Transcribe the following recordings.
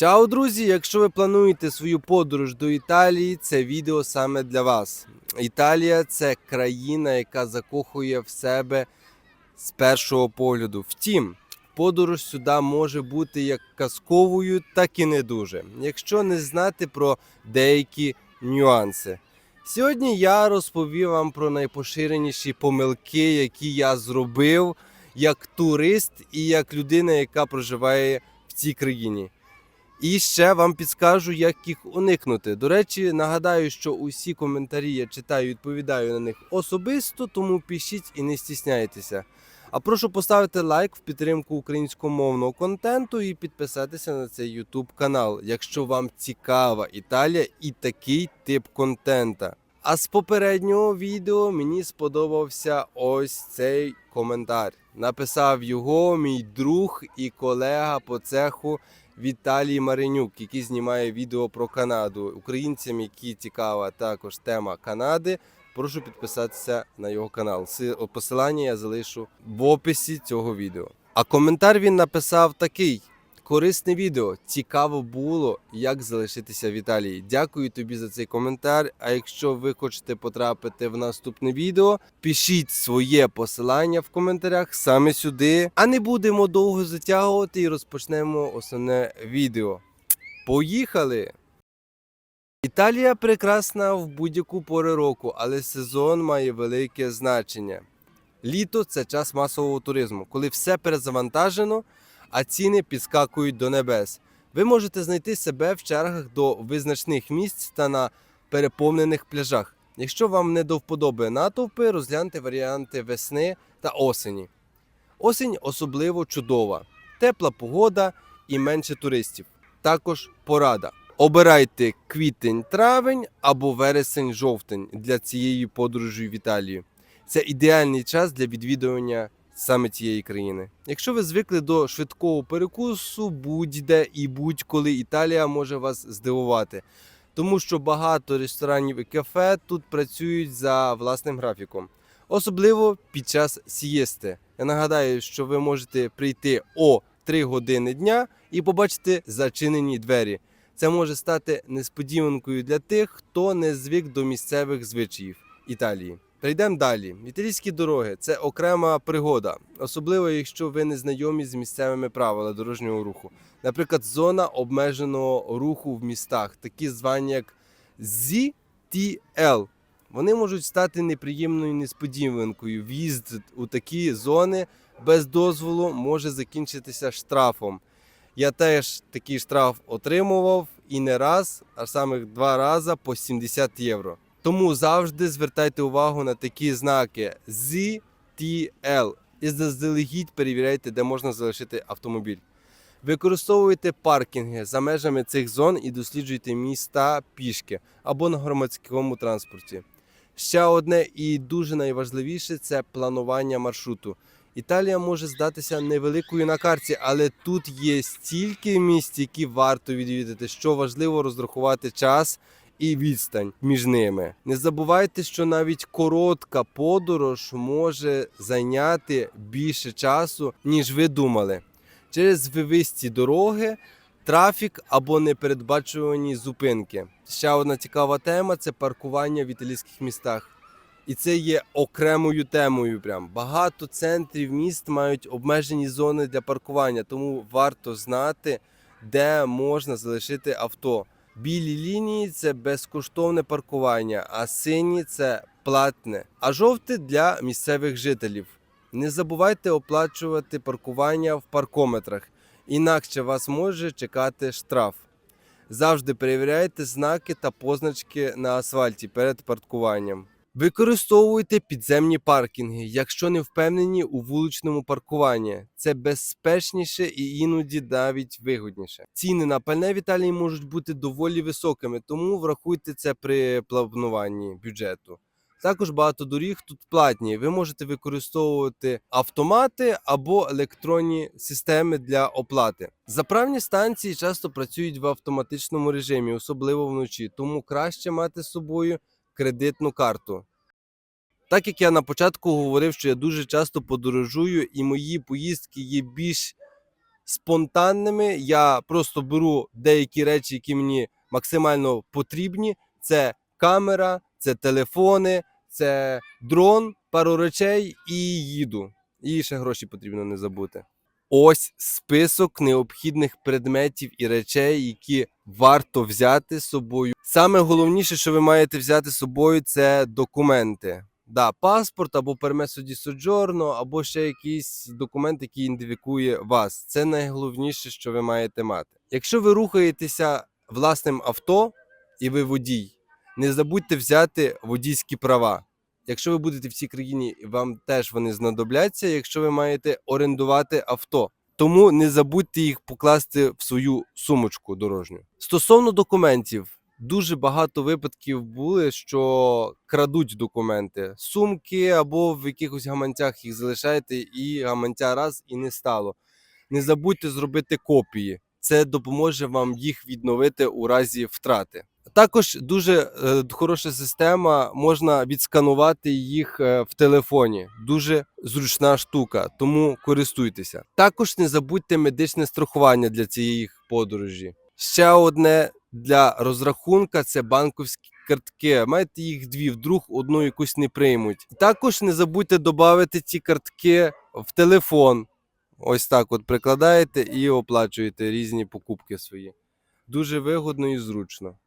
Чао, друзі! Якщо ви плануєте свою подорож до Італії, це відео саме для вас. Італія це країна, яка закохує в себе з першого погляду. Втім, подорож сюди може бути як казковою, так і не дуже, якщо не знати про деякі нюанси. Сьогодні я розповім вам про найпоширеніші помилки, які я зробив як турист і як людина, яка проживає в цій країні. І ще вам підскажу, як їх уникнути. До речі, нагадаю, що усі коментарі я читаю, відповідаю на них особисто, тому пишіть і не стісняйтеся. А прошу поставити лайк в підтримку українськомовного контенту і підписатися на цей YouTube канал, якщо вам цікава Італія і такий тип контента. А з попереднього відео мені сподобався ось цей коментар. Написав його мій друг і колега по цеху Віталій Маринюк, який знімає відео про Канаду. Українцям, які цікава також тема Канади. Прошу підписатися на його канал. Си- Посилання я залишу в описі цього відео. А коментар він написав такий: корисне відео. Цікаво було, як залишитися в Італії. Дякую тобі за цей коментар. А якщо ви хочете потрапити в наступне відео, пишіть своє посилання в коментарях саме сюди. А не будемо довго затягувати і розпочнемо основне відео. Поїхали! Італія прекрасна в будь-яку пору року, але сезон має велике значення. Літо це час масового туризму, коли все перезавантажено, а ціни підскакують до небес. Ви можете знайти себе в чергах до визначних місць та на переповнених пляжах. Якщо вам не до вподоби натовпи, розгляньте варіанти весни та осені. Осінь особливо чудова, тепла погода і менше туристів. Також порада. Обирайте квітень-травень або вересень-жовтень для цієї подорожі в Італію. Це ідеальний час для відвідування саме цієї країни. Якщо ви звикли до швидкого перекусу, будь-де і будь-коли Італія може вас здивувати, тому що багато ресторанів і кафе тут працюють за власним графіком, особливо під час сієсти. Я нагадаю, що ви можете прийти о 3 години дня і побачити зачинені двері. Це може стати несподіванкою для тих, хто не звик до місцевих звичаїв Італії. Перейдемо далі. Італійські дороги це окрема пригода, особливо якщо ви не знайомі з місцевими правилами дорожнього руху. Наприклад, зона обмеженого руху в містах, такі звані як ZTL. Вони можуть стати неприємною несподіванкою. В'їзд у такі зони без дозволу може закінчитися штрафом. Я теж такий штраф отримував і не раз, а саме два рази по 70 євро. Тому завжди звертайте увагу на такі знаки ZTL і заздалегідь перевіряйте, де можна залишити автомобіль. Використовуйте паркінги за межами цих зон і досліджуйте міста пішки або на громадському транспорті. Ще одне і дуже найважливіше це планування маршруту. Італія може здатися невеликою на карті, але тут є стільки місць, які варто відвідати, що важливо розрахувати час і відстань між ними. Не забувайте, що навіть коротка подорож може зайняти більше часу, ніж ви думали. Через вивисті дороги, трафік або непередбачувані зупинки. Ще одна цікава тема це паркування в італійських містах. І це є окремою темою. Прям багато центрів міст мають обмежені зони для паркування, тому варто знати, де можна залишити авто. Білі лінії це безкоштовне паркування, а сині це платне, а жовте для місцевих жителів. Не забувайте оплачувати паркування в паркометрах, інакше вас може чекати штраф. Завжди перевіряйте знаки та позначки на асфальті перед паркуванням. Використовуйте підземні паркінги, якщо не впевнені у вуличному паркуванні. Це безпечніше і іноді навіть вигодніше. Ціни на пальне в Італії можуть бути доволі високими, тому врахуйте це при плануванні бюджету. Також багато доріг тут платні. Ви можете використовувати автомати або електронні системи для оплати. Заправні станції часто працюють в автоматичному режимі, особливо вночі, тому краще мати з собою кредитну карту. Так як я на початку говорив, що я дуже часто подорожую, і мої поїздки є більш спонтанними. Я просто беру деякі речі, які мені максимально потрібні. Це камера, це телефони, це дрон, пару речей і їду. І ще гроші потрібно не забути. Ось список необхідних предметів і речей, які варто взяти з собою. Саме головніше, що ви маєте взяти з собою, це документи. Да, паспорт або пермесо ді або ще якийсь документ, який ідентифікує вас. Це найголовніше, що ви маєте мати. Якщо ви рухаєтеся власним авто і ви водій, не забудьте взяти водійські права. Якщо ви будете в цій країні, вам теж вони знадобляться, якщо ви маєте орендувати авто. Тому не забудьте їх покласти в свою сумочку дорожню. Стосовно документів, дуже багато випадків були, що крадуть документи, сумки або в якихось гаманцях їх залишаєте, і гаманця раз і не стало. Не забудьте зробити копії. Це допоможе вам їх відновити у разі втрати. Також дуже е, хороша система, можна відсканувати їх е, в телефоні. Дуже зручна штука, тому користуйтеся. Також не забудьте медичне страхування для цієї подорожі. Ще одне для розрахунка це банківські картки. Маєте їх дві, вдруг одну якусь не приймуть. Також не забудьте додати ці картки в телефон. Ось так от прикладаєте і оплачуєте різні покупки свої. Дуже вигодно і зручно.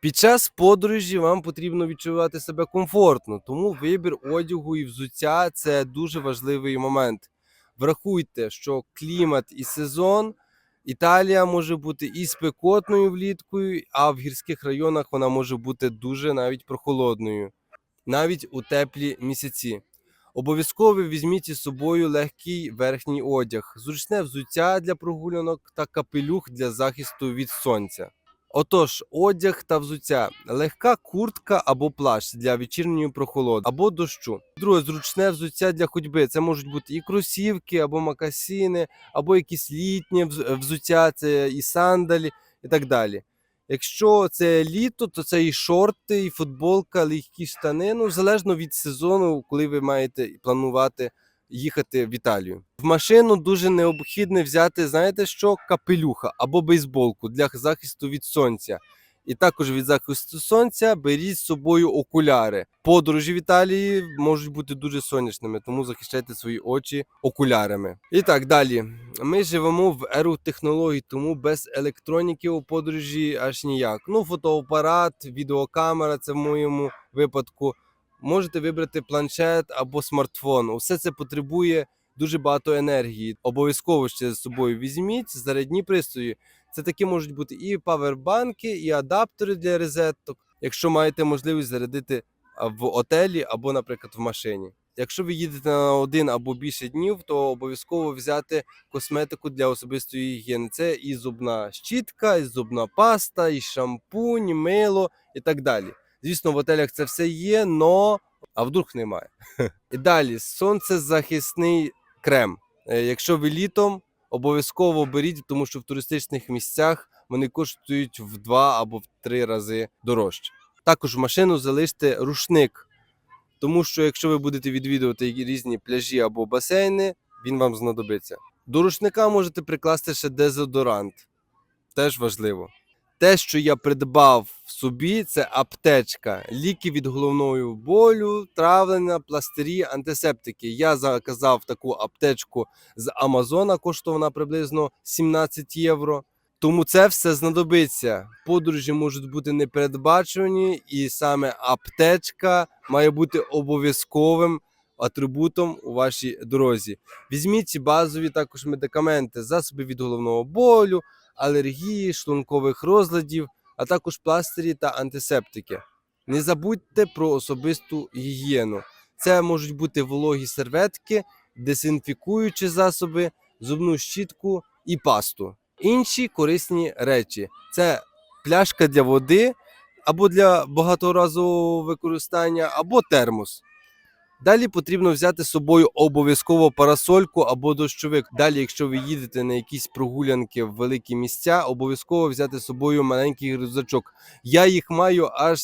Під час подорожі вам потрібно відчувати себе комфортно, тому вибір одягу і взуття це дуже важливий момент. Врахуйте, що клімат і сезон Італія може бути і спекотною вліткою, а в гірських районах вона може бути дуже навіть прохолодною, навіть у теплі місяці. Обов'язково візьміть із собою легкий верхній одяг, зручне взуття для прогулянок та капелюх для захисту від сонця. Отож, одяг та взуття, легка куртка або плащ для вечірньої прохолоди або дощу. Друге, зручне взуття для ходьби. Це можуть бути і кросівки, або макасини, або якісь літнє вз- взуття, це і сандалі, і так далі. Якщо це літо, то це і шорти, і футболка, легкі штани. Ну, залежно від сезону, коли ви маєте планувати їхати в Італію. В машину дуже необхідно взяти, знаєте що, капелюха або бейсболку для захисту від сонця. І також від захисту сонця беріть з собою окуляри. Подорожі в Італії можуть бути дуже сонячними, тому захищайте свої очі окулярами. І так далі. Ми живемо в еру технологій, тому без електроніки у подорожі аж ніяк. Ну, фотоапарат, відеокамера це в моєму випадку. Можете вибрати планшет або смартфон. Усе це потребує дуже багато енергії. Обов'язково ще з собою візьміть зарядні пристрої. Це такі можуть бути і павербанки, і адаптери для розеток, якщо маєте можливість зарядити в отелі або, наприклад, в машині. Якщо ви їдете на один або більше днів, то обов'язково взяти косметику для особистої гігієни. Це і зубна щітка, і зубна паста, і шампунь, і мило і так далі. Звісно, в отелях це все є, но а вдруг немає. І далі сонцезахисний крем. Е, Якщо ви літом, обов'язково беріть, тому що в туристичних місцях вони коштують в два або в три рази дорожче. Також в машину залиште рушник, тому що якщо ви будете відвідувати різні пляжі або басейни, він вам знадобиться. До рушника можете прикласти ще дезодорант. Теж важливо. Те, що я придбав собі, це аптечка, ліки від головного болю, травлення, пластирі, антисептики. Я заказав таку аптечку з Амазона, коштувала приблизно 17 євро. Тому це все знадобиться. Подорожі можуть бути непередбачені, і саме аптечка має бути обов'язковим атрибутом у вашій дорозі. Візьміть ці базові також медикаменти, засоби від головного болю, алергії, шлункових розладів, а також пластирі та антисептики. Не забудьте про особисту гігієну. Це можуть бути вологі серветки, дезінфікуючі засоби, зубну щітку і пасту. Інші корисні речі це пляшка для води або для багаторазового використання, або термос. Далі потрібно взяти з собою обов'язково парасольку або дощовик. Далі, якщо ви їдете на якісь прогулянки в великі місця, обов'язково взяти з собою маленький рюкзачок. Я їх маю аж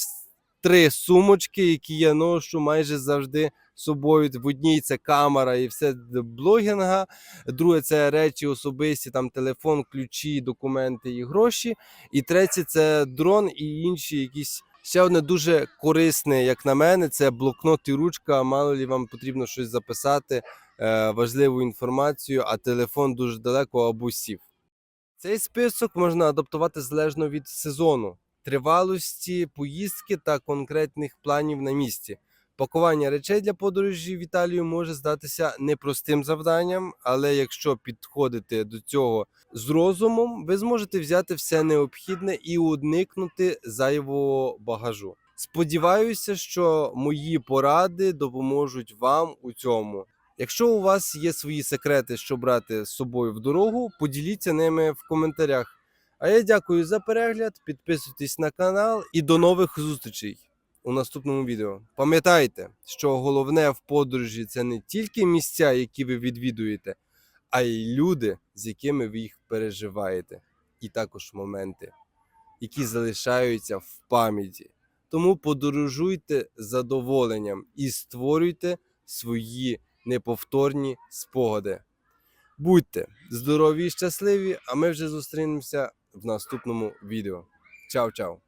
три сумочки, які я ношу майже завжди собою. В одній це камера і все блогінга. Друге це речі особисті, там телефон, ключі, документи і гроші. І третє це дрон і інші якісь. Ще одне дуже корисне, як на мене, це блокнот і ручка. Мало лі вам потрібно щось записати, е, важливу інформацію, а телефон дуже далеко або сів. Цей список можна адаптувати залежно від сезону, тривалості, поїздки та конкретних планів на місці. Пакування речей для подорожі в Італію може здатися непростим завданням, але якщо підходити до цього з розумом, ви зможете взяти все необхідне і уникнути зайвого багажу. Сподіваюся, що мої поради допоможуть вам у цьому. Якщо у вас є свої секрети, що брати з собою в дорогу, поділіться ними в коментарях. А я дякую за перегляд, підписуйтесь на канал і до нових зустрічей у наступному відео. Пам'ятайте, що головне в подорожі це не тільки місця, які ви відвідуєте, а й люди, з якими ви їх переживаєте, і також моменти, які залишаються в пам'яті. Тому подорожуйте з задоволенням і створюйте свої неповторні спогади. Будьте здорові і щасливі, а ми вже зустрінемося в наступному відео. Чао-чао!